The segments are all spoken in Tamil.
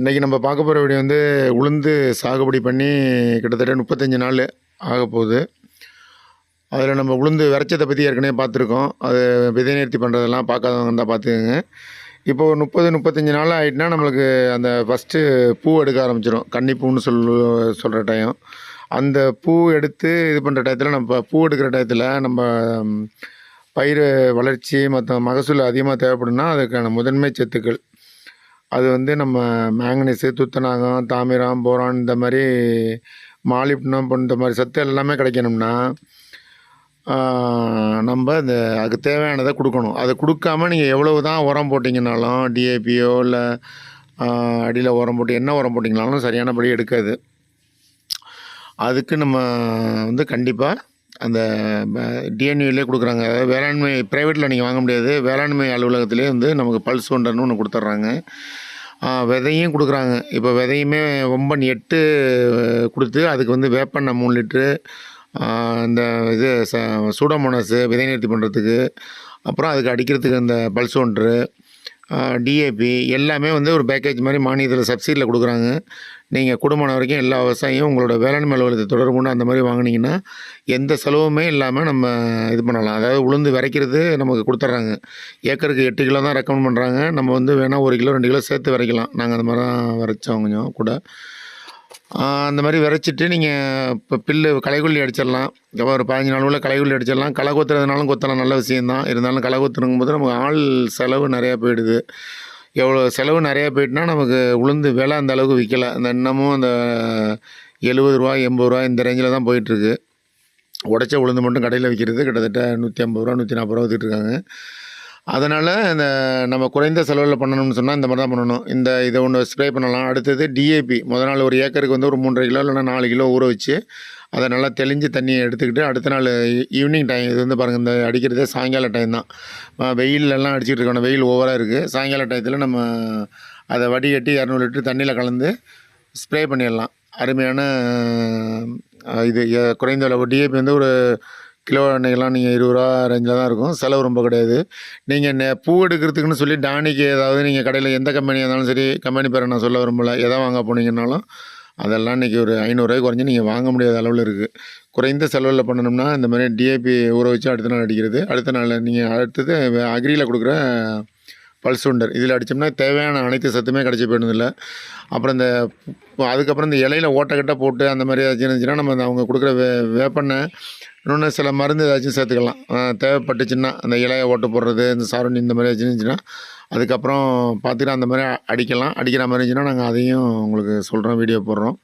இன்றைக்கி நம்ம பார்க்க போகிற வீடியோ வந்து உளுந்து சாகுபடி பண்ணி கிட்டத்தட்ட முப்பத்தஞ்சு நாள் ஆக போகுது. அதில் நம்ம உளுந்து விரைச்சதை பற்றி ஏற்கனவே பார்த்துருக்கோம். அது விதை நிறுத்தி பண்ணுறதெல்லாம் பார்க்காதவங்க இருந்தால் பார்த்துக்கோங்க. இப்போ ஒரு முப்பது முப்பத்தஞ்சு நாள் ஆகிட்டுனா நம்மளுக்கு அந்த ஃபஸ்ட்டு பூ எடுக்க ஆரம்பிச்சிடும் கன்னிப்பூன்னு சொல் சொல்கிற டைம் அந்த பூ எடுத்து இது பண்ணுற டயத்தில் நம்ம பூ எடுக்கிற டயத்தில் நம்ம பயிர் வளர்ச்சி மற்ற மகசூல் அதிகமாக தேவைப்படும்னா அதுக்கான முதன்மை சத்துக்கள். அது வந்து நம்ம மேங்கனீஸு துத்தநாகம் தாமிரம் போரான் இந்த மாதிரி மாலிப்டினம் போன்ற மாதிரி சத்து எல்லாமே கிடைக்கணும்னா நம்ம இந்த அதுக்கு தேவையானதை கொடுக்கணும். அதை கொடுக்காம நீங்கள் எவ்வளவு தான் உரம் போட்டிங்கனாலும் டிஏபியோ இல்லை அடியில் உரம் போட்டு என்ன உரம் போட்டிங்கனாலும் சரியானபடி எடுக்காது. அதுக்கு நம்ம வந்து கண்டிப்பாக அந்த டிஎன்யூலே கொடுக்குறாங்க. அதாவது வேளாண்மை ப்ரைவேட்டில் நீங்கள் வாங்க முடியாது. வேளாண்மை அலுவலகத்திலே வந்து நமக்கு பல்ஸ் ஒன்றர்னு ஒன்று கொடுத்துட்றாங்க. விதையும் கொடுக்குறாங்க. இப்போ விதையுமே ஒம்பன் எட்டு கொடுத்து அதுக்கு வந்து வேப்பெண்ணெய் மூணு லிட்ரு இந்த இது ச சூடோமோனஸு விதை நிறுத்தி பண்ணுறதுக்கு அப்புறம் அதுக்கு அடிக்கிறதுக்கு அந்த பல்ஸ் ஒன்று டிஏபி எல்லாமே வந்து ஒரு பேக்கேஜ் மாதிரி மானியத்தில் சப்சிடியில் கொடுக்குறாங்க. நீங்கள் குடும்பம் வரைக்கும் எல்லா விவசாயியும் உங்களோட வேளாண் அலுவலகத்தை தொடர்பு அந்த மாதிரி வாங்கினீங்கன்னா எந்த செலவுமே இல்லாமல் நம்ம இது பண்ணலாம். அதாவது உளுந்து விதைக்கிறது நமக்கு கொடுத்துட்றாங்க. ஏக்கருக்கு எட்டு கிலோ தான் ரெக்கமெண்ட் பண்ணுறாங்க நம்ம வந்து வேணால் ஒரு கிலோ ரெண்டு கிலோ சேர்த்து விதைக்கலாம். நாங்கள் அந்த மாதிரி தான் விதைச்சோம் கொஞ்சம் கூட. அந்த மாதிரி விரைச்சிட்டு நீங்கள் இப்போ பில்லு களைகொல்லி அடிச்சிடலாம். ஒரு பதினஞ்சு நாள் உள்ள களைக்கொல்லி அடிச்சிடலாம். களை கொத்துறதுனாலும் கொத்தலாம் நல்ல விஷயந்தான் இருந்தாலும் களை கொத்துறங்கும் போது நமக்கு ஆள் செலவு நிறையா போயிடுது. எவ்வளோ செலவு நிறையா போயிட்டுனா நமக்கு உளுந்து விலை அந்த அளவுக்கு விற்கல அந்த இன்னமும் அந்த எழுபது ரூபா எண்பது ரூபா இந்த ரேஞ்சில் தான் போயிட்டுருக்கு. உடச்ச உளுந்து மட்டும் கடையில் விற்கிறது கிட்டத்தட்ட நூற்றி ஐம்பது ரூபா நூற்றி நாற்பது ரூபா விற்றுட்ருக்காங்க அதனால் இந்த நம்ம குறைந்த செலவில் பண்ணணும்னு சொன்னால் இந்த மாதிரி தான் பண்ணணும். இந்த இதை ஒன்று ஸ்ப்ரே பண்ணலாம். அடுத்தது டிஏபி முத நாள் ஒரு ஏக்கருக்கு வந்து ஒரு மூன்றரை கிலோ இல்லைன்னா நாலு கிலோ ஊற வச்சு அதை நல்லா தெளிஞ்சு தண்ணியை எடுத்துக்கிட்டு அடுத்த நாள் ஈவினிங் டைம் இது வந்து பாருங்கள் இந்த அடிக்கிறதே சாயங்கால டைம் தான். வெயிலெல்லாம் வெயில்லலாம் இருக்கணும். வெயில் ஓவராக இருக்குது சாயங்கால டயத்தில் நம்ம அதை வடிகட்டி இரநூறு லிட்டர் தண்ணியில் கலந்து ஸ்ப்ரே பண்ணிடலாம். அருமையான இது குறைந்த அளவு டிஏபி வந்து ஒரு கிலோ எண்ணெய்லாம் நீங்கள் இருபது ரூபா ரேஞ்சில் தான் இருக்கும். செலவு ரொம்ப கிடையாது. நீங்கள் நெ பூ எடுக்கிறதுக்குன்னு சொல்லி டானிக்கு ஏதாவது நீங்கள் கடையில் எந்த கம்பெனியாக இருந்தாலும் சரி கம்பெனி பேரை நான் சொல்ல விரும்பல. எதை வாங்க போனீங்கன்னாலும் அதெல்லாம் இன்றைக்கி ஒரு ஐநூறுரூவாய்க்கு குறைஞ்சி நீங்கள் வாங்க முடியாத அளவில் இருக்குது குறைந்த செலவில் பண்ணணும்னா இந்த மாதிரி டிஏபி ஊற வச்சு அடுத்த நாள் அடிக்கிறது. அடுத்த நாள் நீங்கள் அடுத்தது அக்ரியில் கொடுக்குற பல்ஸ் உண்டர் இதில் அடித்தோம்னா தேவையான அனைத்து சத்துமே கிடச்சி போயிடுதில்ல அப்புறம் இந்த அதுக்கப்புறம் இந்த இலையில ஓட்டக்கட்டை போட்டு அந்த மாதிரி ஏதாச்சும் இருந்துச்சுன்னா நம்ம அந்த அவங்க கொடுக்குற வே வேப்பெண்ணெய் இன்னொன்று சில மருந்து ஏதாச்சும் சேர்த்துக்கலாம். தேவைப்பட்டுச்சுன்னா அந்த இலையை ஓட்டு போடுறது இந்த சாரணி இந்த மாதிரி ஏதாச்சும் இருந்துச்சுன்னா அதுக்கப்புறம் பார்த்தீங்கன்னா அந்த மாதிரி அடிக்கலாம். அடிக்கிற மாதிரி இருந்துச்சுன்னா நாங்கள் அதையும் உங்களுக்கு சொல்கிறோம் வீடியோ போடுறோம்.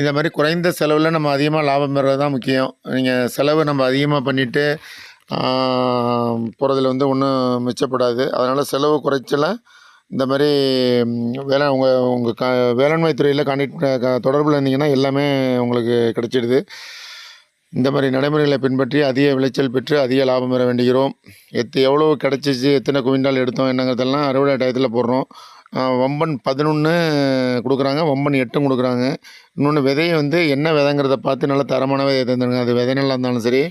இந்த மாதிரி குறைந்த செலவில் நம்ம அதிகமாக லாபம் பெறுறது தான் முக்கியம். நீங்கள் செலவு நம்ம அதிகமாக பண்ணிவிட்டு போகிறதுல வந்து ஒன்றும் மிச்சப்படாது. அதனால் செலவு குறைச்சல இந்த மாதிரி வேலை வேளா உங்கள் உங்கள் க வேளாண்மை துறையில் கான்டெக்ட் தொடர்பில் இருந்தீங்கன்னா எல்லாமே உங்களுக்கு கிடச்சிடுது. இந்த மாதிரி நடைமுறைகளை பின்பற்றி அதிக விளைச்சல் பெற்று அதிக லாபம் பெற வேண்டுகிறோம். எத்து எவ்வளோ கிடச்சிச்சு எத்தனை குவிண்டால் எடுத்தோம் என்னங்கிறதெல்லாம் அறுவடை டயத்தில் போடுறோம். வம்பன் பதினொன்று கொடுக்குறாங்க வம்பன் எட்டும் கொடுக்குறாங்க. இன்னொன்று விதையை வந்து என்ன விதைங்கிறத பார்த்து நல்ல தரமான விதையை தந்துடுங்க அது விதை நல்லா இருந்தாலும் சரி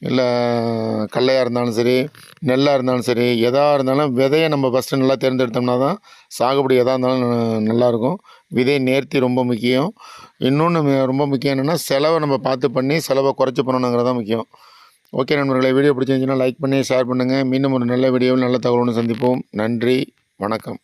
இல்லை கடலையாக இருந்தாலும் சரி நெல்லாக இருந்தாலும் சரி எதாக இருந்தாலும் விதையை நம்ம ஃபஸ்ட்டு நல்லா தேர்ந்தெடுத்தோம்னா தான் சாகுபடி எதாக இருந்தாலும் ந- நல்லாயிருக்கும் விதை நேர்த்தி ரொம்ப முக்கியம். இன்னொன்று ரொம்ப முக்கியம் என்னென்னா செலவை நம்ம பார்த்து பண்ணி செலவை குறைச்சி பண்ணணுங்கிறது தான் முக்கியம். ஓகே நண்பர்களே வீடியோ பிடிச்சிருந்துச்சுன்னா லைக் பண்ணி ஷேர் பண்ணுங்கள் மீண்டும் ஒரு நல்ல வீடியோவில் நல்ல தகவலோடு சந்திப்போம். நன்றி வணக்கம்.